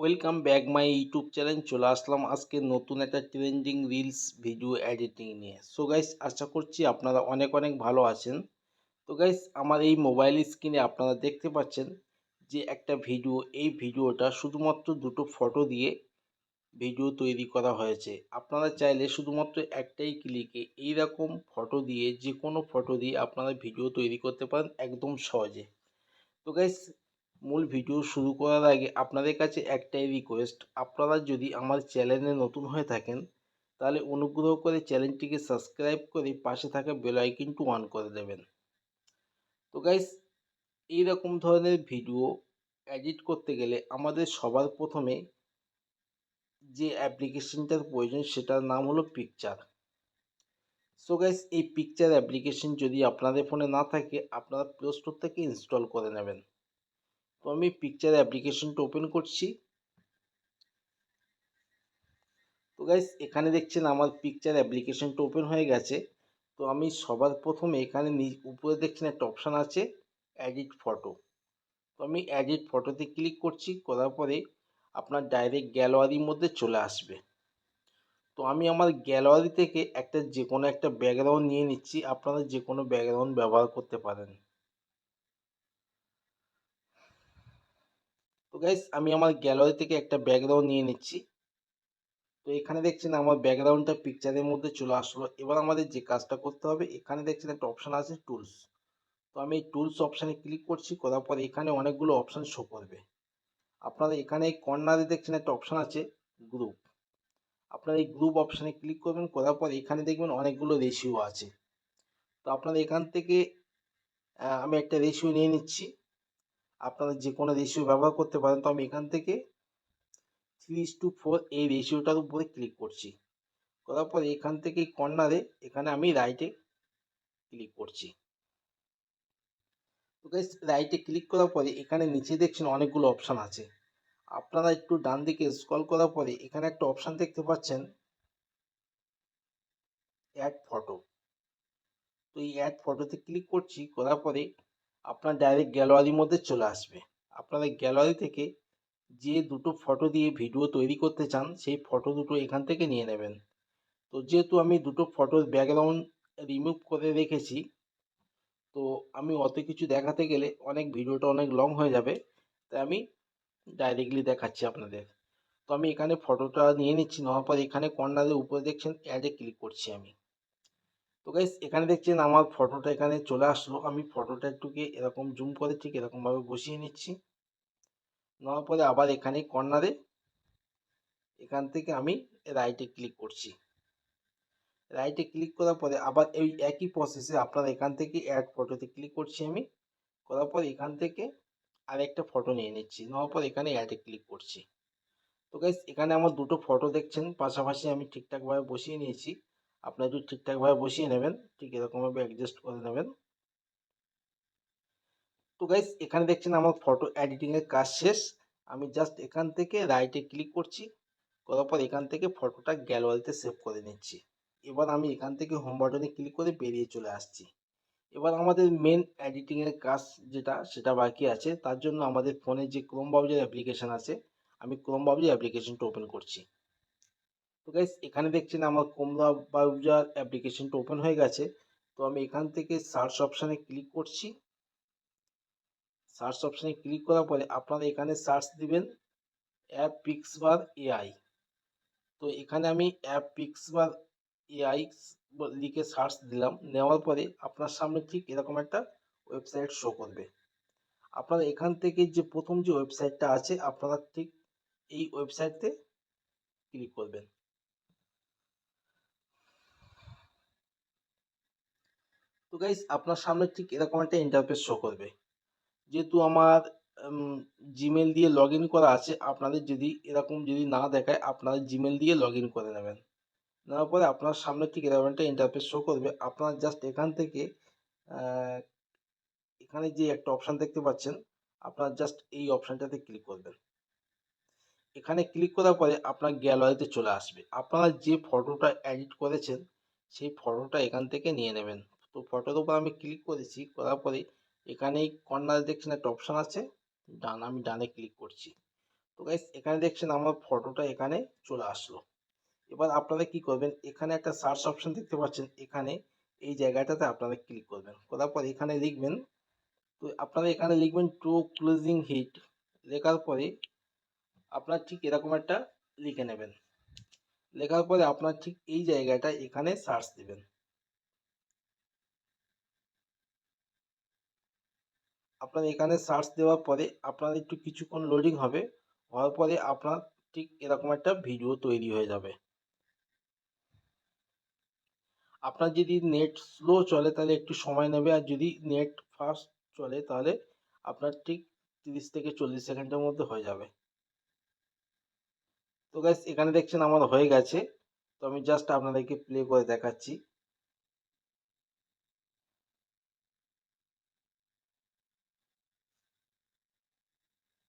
Welcome back my YouTube channel চলে আসলাম আজকে নতুন একটা ট্রেন্ডিং রিলস ভিডিও এডিটিং নিয়ে। সো গাইস আশা করছি আপনারা অনেক অনেক ভালো আছেন। তো গাইস আমার এই মোবাইল স্ক্রিনে আপনারা দেখতে পাচ্ছেন যে একটা ভিডিও এই ভিডিওটা শুধুমাত্র দুটো ফটো দিয়ে ভিডিও তৈরি করা হয়েছে। আপনারা চাইলে শুধুমাত্র একটাই ক্লিকে এই রকম ফটো দিয়ে যে কোনো ফটো দিয়ে আপনারা ভিডিও তৈরি করতে পারেন একদম সহজে। তো গাইস মূল ভিডিও শুরু করার আগে আপনাদের কাছে একটাই রিকোয়েস্ট আপনারা যদি আমার চ্যানেলে নতুন হয়ে থাকেন, তাহলে অনুগ্রহ করে চ্যানেলটিকে সাবস্ক্রাইব করে পাশে থাকা বেল আইকনটি অন করে দেবেন। তো গাইস এই রকম ধরনের ভিডিও এডিট করতে গেলে আমাদের সবার প্রথমে যে অ্যাপ্লিকেশনটার প্রয়োজন, সেটার নাম হলো পিকচার সো গাইস এই পিকচার অ্যাপ্লিকেশন যদি আপনাদের ফোনে না থাকে, আপনারা প্লে স্টোর থেকে ইনস্টল করে নেবেন। তো আমি পিকচার অ্যাপ্লিকেশনটা ওপেন করছি। তো গাইস এখানে দেখছেন আমার পিকচার অ্যাপ্লিকেশনটা ওপেন হয়ে গেছে। তো আমি সবার প্রথমে এখানে উপরে দেখছেন একটা অপশান আছে এডিট ফটো তো আমি এডিট ফটোতে ক্লিক করছি, করার পরে আপনার ডাইরেক্ট গ্যালারির মধ্যে চলে আসবে। তো আমি আমার গ্যালারি থেকে একটা যে কোনো একটা ব্যাকগ্রাউন্ড নিয়ে নিচ্ছি, আপনারা যে কোনো ব্যাকগ্রাউন্ড ব্যবহার করতে পারেন। গাইস আমি আমার গ্যালারি থেকে একটা ব্যাকগ্রাউন্ড নিয়ে নিচ্ছি। তো এখানে দেখছেন আমার ব্যাকগ্রাউন্ডটা পিকচারের মধ্যে চলে আসলো। এবার আমাদের যে কাজটা করতে হবে, এখানে দেখছেন একটা অপশান আছে টুলস তো আমি এই টুলস অপশানে ক্লিক করছি, করার পর এখানে অনেকগুলো অপশান শো করবে। আপনারা এখানে এই কর্নারে দেখছেন একটা অপশান আছে গ্রুপ আপনারা এই গ্রুপ অপশানে ক্লিক করবেন, করার পর এখানে দেখবেন অনেকগুলো রেশিও আছে। তো আপনারা এখান থেকে আমি একটা রেশিও নিয়ে নিচ্ছি। আপনারা যে কোনো রেশিও ব্যবহার করতে পারেন, তো আমি এখান থেকে থ্রি টু ফোর এই রেশিওটার উপরে ক্লিক করছি। করার পর এখান থেকে কর্নারে এখানে আমি রাইটে ক্লিক করছি। তো গাইস রাইটে ক্লিক করার পরে এখানে নিচে দেখছেন অনেকগুলো অপশান আছে। আপনারা একটু ডান দিকে স্ক্রল করার পরে এখানে একটা অপশান দেখতে পাচ্ছেন অ্যাড ফটো তো এই অ্যাড ফটোতে ক্লিক করছি, করার পরে আপনার ডাইরেক্ট গ্যালারির মধ্যে চলে আসবে। আপনারা গ্যালারি থেকে যে দুটো ফটো দিয়ে ভিডিও তৈরি করতে চান, সেই ফটো দুটো এখান থেকে নিয়ে নেবেন। তো যেহেতু আমি দুটো ফটোর ব্যাকগ্রাউন্ড রিমুভ করে রেখেছি, তো আমি অত কিছু দেখাতে গেলে অনেক ভিডিওটা অনেক লং হয়ে যাবে, তাই আমি ডাইরেক্টলি দেখাচ্ছি আপনাদের। তো আমি এখানে ফটোটা নিয়ে নিচ্ছি, নেওয়ার পর এখানে কর্নারের উপরে দেখছেন অ্যাডে ক্লিক করছি আমি। তো গাইস এখানে দেখছেন আমার ফটোটা এখানে চলে আসলো। আমি ফটোটা একটুকে এরকম জুম করে ঠিক এরকমভাবে বসিয়ে নিচ্ছি। নেওয়ার পরে আবার এখানে কর্নারে এখান থেকে আমি রাইটে ক্লিক করছি। রাইটে ক্লিক করার পরে আবার এই একই প্রসেসে আপনারা এখান থেকে অ্যাড ফটোতে ক্লিক করছি আমি। করার পর এখান থেকে আরেকটা ফটো নিয়ে নিচ্ছি। নেওয়ার পর এখানে অ্যাডে ক্লিক করছি। তো গাইস এখানে আমার দুটো ফটো দেখছেন। পাশাপাশি আমি ঠিকঠাকভাবে বসিয়ে নিয়েছি। আপনারা একটু ঠিকঠাকভাবে বসিয়ে নেবেন, ঠিক এরকমভাবে অ্যাডজাস্ট করে নেবেন। তো গাইস এখানে দেখছেন আমার ফটো এডিটিংয়ের কাজ শেষ। আমি জাস্ট এখান থেকে রাইটে ক্লিক করছি, করার পর এখান থেকে ফটোটা গ্যালারিতে সেভ করে নিচ্ছি। এবার আমি এখান থেকে হোম বাটনে ক্লিক করে বেরিয়ে চলে আসছি। এবার আমাদের মেন এডিটিংয়ের কাজ যেটা, সেটা বাকি আছে। তার জন্য আমাদের ফোনে যে ক্রোম ব্রাউজার অ্যাপ্লিকেশান আছে, আমি ক্রোম ব্রাউজার অ্যাপ্লিকেশনটা ওপেন করছি। গাইস এখানে দেখছেন আমার ক্রোম ব্রাউজার অ্যাপ্লিকেশনটা ওপেন হয়ে গেছে। তো আমি এখান থেকে সার্চ অপশানে ক্লিক করছি। সার্চ অপশানে ক্লিক করার পরে আপনারা এখানে সার্চ দিবেন অ্যাপ পিক্সবার এআই তো এখানে আমি অ্যাপ পিক্সবার এআই লিখে সার্চ দিলাম। নেওয়ার পরে আপনার সামনে ঠিক এরকম একটা ওয়েবসাইট শো করবে। আপনারা এখান থেকে যে প্রথম যে ওয়েবসাইটটা আছে, আপনারা ঠিক এই ওয়েবসাইটতে ক্লিক করবেন। তো গাইস আপনার সামনে ঠিক এরকম একটা ইন্টারফেস শো করবে। যেহেতু আমার জিমেল দিয়ে লগ ইন করা আছে, আপনাদের যদি এরকম যদি না দেখায়, আপনারা জিমেল দিয়ে লগ ইন করে নেবেন। নেওয়ার পরে আপনার সামনে ঠিক এরকম একটা ইন্টারফেস শো করবে। আপনার জাস্ট এখান থেকে এখানে যে একটা অপশান দেখতে পাচ্ছেন, আপনার জাস্ট এই অপশানটাতে ক্লিক করবেন। এখানে ক্লিক করার পরে আপনার গ্যালারিতে চলে আসবে। আপনারা যে ফটোটা এডিট করেছেন, সেই ফটোটা এখান থেকে নিয়ে নেবেন। তো ফটোর উপর আমি ক্লিক করেছি, করার পরে এখানে কর্নারে দেখছেন একটা অপশান আছে, ডান, আমি ডানে ক্লিক করছি। তো গাইস এখানে দেখছেন আমার ফটোটা এখানে চলে আসলো। এবার আপনারা কি করবেন, এখানে একটা সার্চ অপশন দেখতে পাচ্ছেন, এখানে এই জায়গাটাতে আপনারা ক্লিক করবেন। করার পর এখানে লিখবেন, তো আপনারা এখানে লিখবেন টু ক্লোজিং হিট লেখার পরে আপনার ঠিক এরকম একটা লিখে নেবেন। লেখার পরে আপনার ঠিক এই জায়গাটা এখানে সার্চ দিবেন। আপনার এখানে সার্চ দেওয়ার পরে আপনার একটু কিছুক্ষণ লোডিং হবে। হওয়ার পরে আপনার ঠিক এরকম একটা ভিডিও তৈরি হয়ে যাবে। আপনার যদি নেট স্লো চলে তাহলে একটু সময় নেবে। আর যদি নেট ফাস্ট চলে তাহলে আপনার ঠিক তিরিশ থেকে চল্লিশ সেকেন্ডের মধ্যে হয়ে যাবে। তো গাইস এখানে দেখছেন আমার হয়ে গেছে। তো আমি জাস্ট আপনাদেরকে প্লে করে দেখাচ্ছি।